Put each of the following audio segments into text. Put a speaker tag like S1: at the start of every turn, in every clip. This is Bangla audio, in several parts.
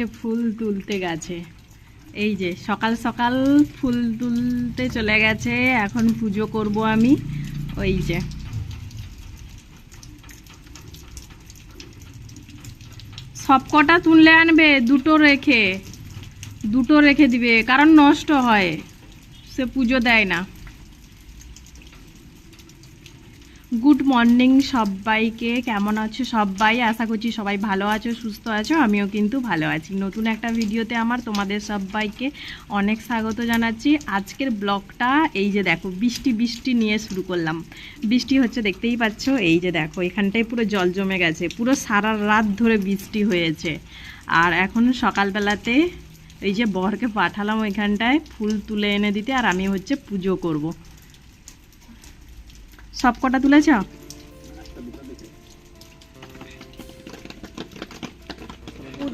S1: হচ্ছে ফুল তুলতে গেছে। এই যে, সকাল সকাল ফুল তুলতে চলে গেছে, এখন পুজো করব আমি। ওই যে। সব কটা তুললে আনবে, দুটো রেখে দুটো রেখে দিবে, কারণ নষ্ট হয়। সে পুজো দেয় না। গুড মর্নিং সবাইকে কেমন আছো সবাই আশা করছি সবাই ভালো আছো, সুস্থ আছো, আমিও কিন্তু ভালো আছি। নতুন একটা ভিডিওতে আমার তোমাদের সবাইকে অনেক স্বাগত জানাচ্ছি। আজকের ব্লগটা এই যে দেখো, বৃষ্টি বৃষ্টি নিয়ে শুরু করলাম। বৃষ্টি হচ্ছে দেখতেই পাচ্ছ, এই যে দেখো, এখানটায় পুরো জল জমে গেছে, পুরো সারা রাত ধরে বৃষ্টি হয়েছে। আর এখন সকালবেলাতে এই যে বরকে পাঠালাম ওইখানটায়, ফুল তুলে এনে দিতে, আর আমি হচ্ছে পুজো করব। সব কটা তুলেছ?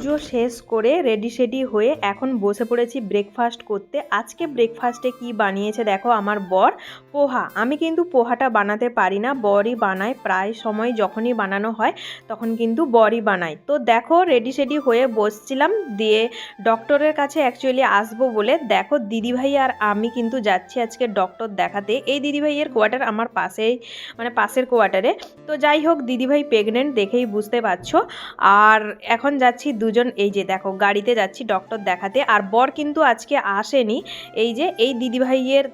S2: পুজো শেষ করে রেডি সেডি হয়ে এখন বসে পড়েছি ব্রেকফাস্ট করতে। আজকে ব্রেকফাস্টে কি বানিয়েছে দেখো আমার বর। পোহা, আমি কিন্তু পোহাটা বানাতে পারি না, বরই বানায়। প্রায় সময় যখনই বানানো হয়, তখন কিন্তু বরই বানায়। তো দেখো রেডি সেডি হয়ে বসছিলাম, দিয়ে ডক্টরের কাছে অ্যাকচুয়ালি আসব বলে। দেখো দিদিভাই আর আমি কিন্তু যাচ্ছি আজকে ডক্টর দেখাতে। এই দিদিভাইয়ের কোয়ার্টার আমার পাশেই মানে পাশের কোয়ার্টারে তো যাই হোক, দিদিভাই প্রেগনেন্ট দেখেই বুঝতে পারছ। আর এখন যাচ্ছি দুজন এই যে দেখো, গাড়িতে যাচ্ছি ডক্টর দেখাতে। আর বর কিন্তু আজকে আসেনি। এই যে, এই দিদিভাইয়ের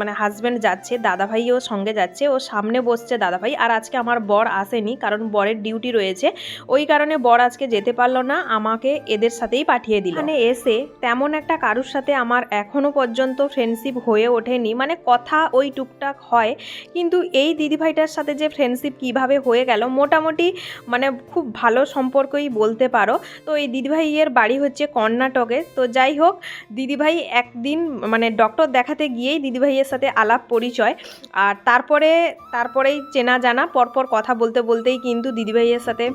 S2: মানে হাজব্যান্ড যাচ্ছে, দাদাভাইও সঙ্গে যাচ্ছে, ও সামনে বসছে দাদাভাই। আর আজকে আমার বর আসেনি, কারণ বরের ডিউটি রয়েছে। ওই কারণে বর আজকে যেতে পারল না, আমাকে এদের সাথেই পাঠিয়ে দিল। মানে এসে তেমন একটা কারুর সাথে আমার এখনও পর্যন্ত ফ্রেন্ডশিপ হয়ে ওঠেনি। মানে কথা ওই টুকটাক হয়, কিন্তু এই দিদিভাইটার সাথে যে ফ্রেন্ডশিপ কীভাবে হয়ে গেল, মোটামুটি মানে খুব ভালো সম্পর্কই বলতে পারো। তো এই দিদিভাইয়ের বাড়ি হচ্ছে কর্ণাটকে। তো যাই হোক, দিদিভাই একদিন মানে ডক্টর দেখাতে গিয়েই দিদিভাইয়ের সাথে আলাপ পরিচয়। আর তারপরে, তারপরেই চেনা জানা, পরপর কথা বলতে বলতেই কিন্তু দিদিভাইয়ের সাথে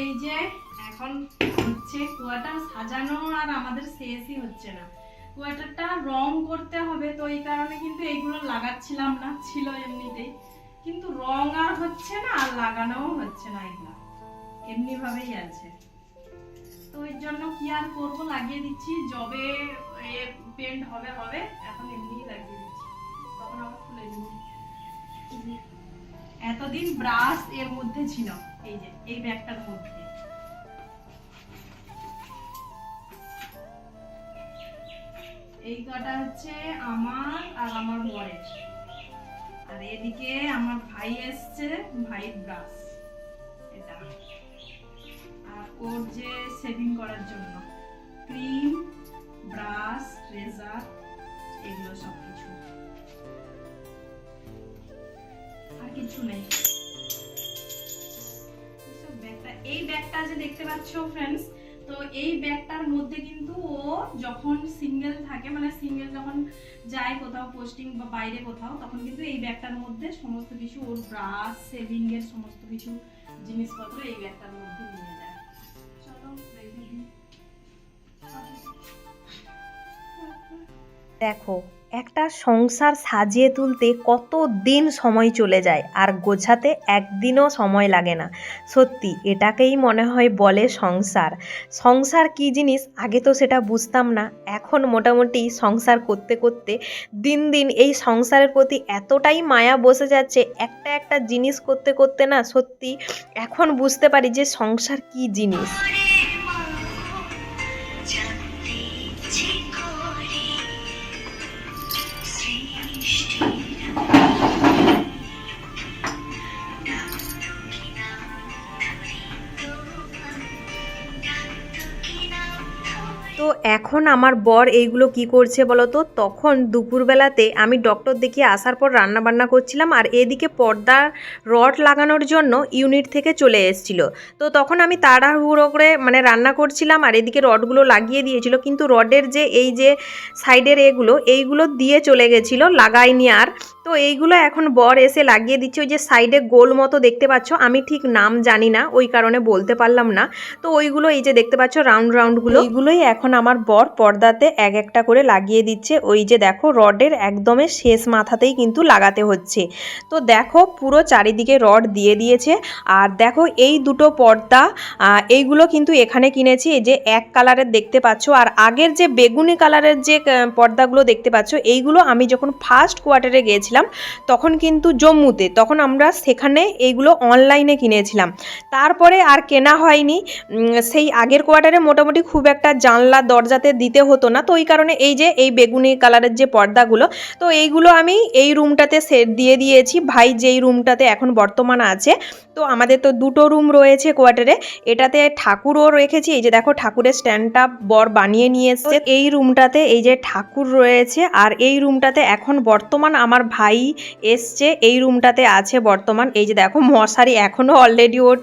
S1: এই যে এখন হচ্ছে কুয়াটা সাজানো আর আমাদের শেষই হচ্ছে না। কুয়াটারটা রং করতে হবে, তো এই কারণে কিন্তু এইগুলো লাগাচ্ছিলাম না, ছিল এমনিতেই। কিন্তু রং আর হচ্ছে না, আর লাগানোও হচ্ছে না এগুলো। এমনি ভাবেই আছে। তো এর জন্য কি আর করব? লাগিয়ে দিচ্ছি জবে পেন্ট হবে হবে। এখন এমনিই লাগিয়ে দিচ্ছি। তখন আবার খুলে দিব। এতদিন ব্রাশ এর মধ্যে ছিল, এই যে, এই ব্যাগটার মধ্যে। এই কটা হচ্ছে আমার আর আমার বরের। আর এদিকে আমার ভাই এসছে, ভাই ব্রাশ। এটা। আর ওর যে সেভিং করার জন্য ক্রিম ব্রাশ রেজার এগুলো সব কিছু আর কিছু নেই। ব্যাগটা এই ব্যাগটা যে দেখতে পাচ্ছ ফ্রেন্ডস তো এই ব্যাগটার মধ্যে কিন্তু ও যখন সিঙ্গেল থাকে মানে সিঙ্গেল যখন যায় কোথাও পোস্টিং বা বাইরে কোথাও, তখন কিন্তু এই ব্যাগটার মধ্যে সমস্ত কিছু, ওর ব্রাশ সেভিং এর সমস্ত কিছু জিনিসপত্র এই ব্যাগটার মধ্যে নিয়ে যায়।
S2: দেখো একটা সংসার সাজিয়ে তুলতে কত দিন সময় চলে যায় আর গোছাতে একদিনও সময় লাগে না। সত্যি, এটাকেই মনে হয় বলে সংসার। সংসার কি জিনিস? আগে তো সেটা বুঝতাম না। এখন মোটামুটি সংসার করতে করতে দিন দিন এই সংসারের প্রতি এতটাই মায়া বসে যাচ্ছে, একটা একটা জিনিস করতে করতে না সত্যি এখন বুঝতে পারি যে সংসার কি জিনিস।
S3: তো
S2: এখন আমার বর এইগুলো কি করছে বলো তো তখন দুপুরবেলাতে আমি ডক্টর দেখিয়ে আসার পর রান্না বান্না করছিলাম আর এদিকে পর্দার রড লাগানোর জন্য ইউনিট থেকে চলে এসেছিল। তো তখন আমি তাড়াহুড়ো করে মানে রান্না করছিলাম আর এদিকে রডগুলো লাগিয়ে দিয়েছিল। কিন্তু রডের যে এই যে সাইডের এগুলো, এইগুলো দিয়ে চলে গেছিল, লাগাইনি আর। তো এইগুলো এখন বর এসে লাগিয়ে দিচ্ছে, ওই যে সাইডে গোল মতো দেখতে পাচ্ছ, আমি ঠিক নাম জানি না, ওই কারণে বলতে পারলাম না। তো ওইগুলো এই যে দেখতে পাচ্ছ, রাউন্ড রাউন্ডগুলো, এইগুলোই এখন আমার বর পর্দাতে এক একটা করে লাগিয়ে দিচ্ছে। ওই যে দেখো, রডের একদমে শেষ মাথাতেই কিন্তু লাগাতে হচ্ছে। তো দেখো, পুরো চারিদিকে রড দিয়ে দিয়েছে। আর দেখো, এই দুটো পর্দা এইগুলো কিন্তু এখানে কিনেছি, এই যে এক কালারের দেখতে পাচ্ছ। আর আগের যে বেগুনি কালারের যে পর্দাগুলো দেখতে পাচ্ছ, এইগুলো আমি যখন ফার্স্ট কোয়ার্টারে গিয়েছিলাম তখন কিন্তু জম্মুতে, তখন আমরা সেখানে এইগুলো অনলাইনে কিনেছিলাম। তারপরে আর কেনা হয়নি। সেই আগের কোয়ার্টারে মোটামুটি খুব একটা জানলা দরজাতে দিতে হতো না। তো ওই কারণে এই যে, এই বেগুনি কালারের যে পর্দাগুলো, তো এইগুলো আমি এই রুমটাতে সেট দিয়ে দিয়েছি। ভাই যেই রুমটাতে এখন বর্তমান আছে, তো আমাদের তো দুটো রুম রয়েছে কোয়ার্টারে এটাতে ঠাকুরও রেখেছি। এই যে দেখো, ঠাকুরের স্ট্যান্ডটা বর বানিয়ে নিয়ে এসছে। এই রুমটাতে এই যে ঠাকুর রয়েছে, আর এই রুমটাতে এখন বর্তমান আমার ভাই এসছে, এই রুমটাতে আছে বর্তমান। এই যে দেখো, মশারি এখনও অলরেডি ওট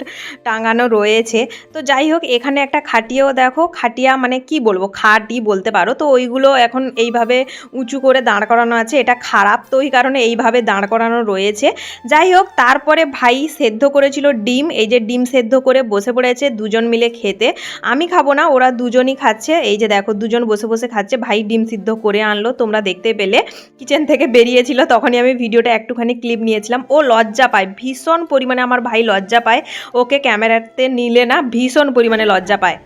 S2: টাঙানো রয়েছে। তো যাই হোক, এখানে একটা খাটিয়াও দেখো, খাটিয়া মানে কি বলব খাটই বলতে পারো। তো ওইগুলো এখন এইভাবে উঁচু করে দাঁড় করানো আছে, এটা খারাপ। তো ওই কারণে এইভাবে দাঁড় করানো রয়েছে। যাই হোক, তারপরে ভাই সেদ্ধ করেছিল ডিম। এই যে ডিম সেদ্ধ করে বসে পড়েছে দুজন মিলে খেতে। আমি খাব না, ওরা দুজনই খাচ্ছে। এই যে দেখো, দুজন বসে বসে খাচ্ছে। ভাই ডিম সিদ্ধ করে আনলো, তোমরা দেখতে পেলে। কিচেন থেকে বেরিয়েছিল তখনই আমি ভিডিওটা একটুখানি ক্লিপ নিয়েছিলাম। ও লজ্জা পায়, ভীষণ পরিমাণে আমার ভাই লজ্জা পায়। ওকে ক্যামেরাতে নিলে না ভীষণ পরিমাণে লজ্জা পায়।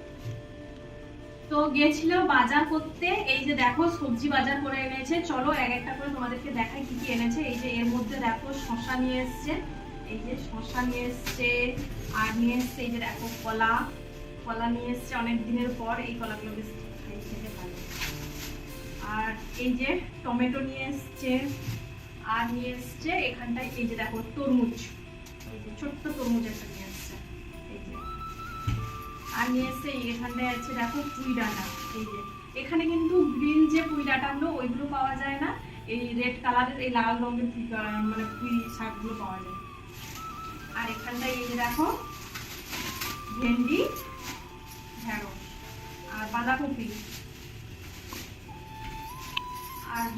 S1: তো গেছিল বাজার করতে, এই যে দেখো সবজি বাজার করে এনেছে। চলো এক একটা করে তোমাদেরকে দেখাই কি কি এনেছে। এই যে এর মধ্যে দেখো শশা নিয়ে এসছে, এই যে শশা নিয়ে এসছে, আর নিয়ে এসছে এই যে দেখো কলা। কলা নিয়ে এসছে অনেক দিনের পর, এই কলাগুলো বেশ খেতে ভালো। আর এই যে টমেটো নিয়ে এসছে আর নিয়ে এসছে এখানটায়, এই যে দেখো তরমুজ ছোট্ট তরমুজ একটা নিয়ে এসছে আর নিয়ে এসছে এখানটায় আছে দেখো পুঁই ডাঁটা, এই যে। এখানে কিন্তু গ্রিন যে পুঁই ডাঁটাগুলো ওইগুলো পাওয়া যায় না। এই রেড কালারের, এই লাল রঙের মানে পুঁই শাকগুলো পাওয়া যায়। আর এখানটায় এই যে দেখো ভেন্ডি ঢেঁড়স আর বাঁধাকপি।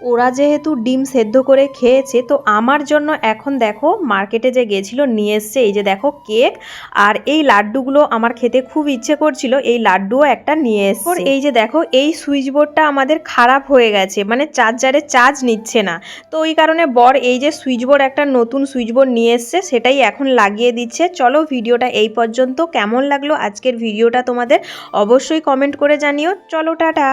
S2: ওরা যেহেতু ডিম সেদ্ধ করে খেয়েছে তো আমার জন্য এখন দেখো মার্কেটে যে গেছিল নিয়ে এসছে এই যে দেখো কেক আর এই লাড্ডুগুলো আমার খেতে খুব ইচ্ছে করছিল এই লাড্ডুও একটা নিয়ে এসছে। এই যে দেখো এই সুইচ বোর্ডটা আমাদের খারাপ হয়ে গেছে মানে চার্জারে চার্জ নিচ্ছে না। তো ওই কারণে বর এই যে সুইচ বোর্ড একটা নতুন সুইচ বোর্ড নিয়ে এসছে সেটাই এখন লাগিয়ে দিচ্ছে। চলো ভিডিওটা এই পর্যন্ত কেমন লাগল আজকের ভিডিওটা তোমাদের অবশ্যই কমেন্ট করে জানিও। চলো টাটা।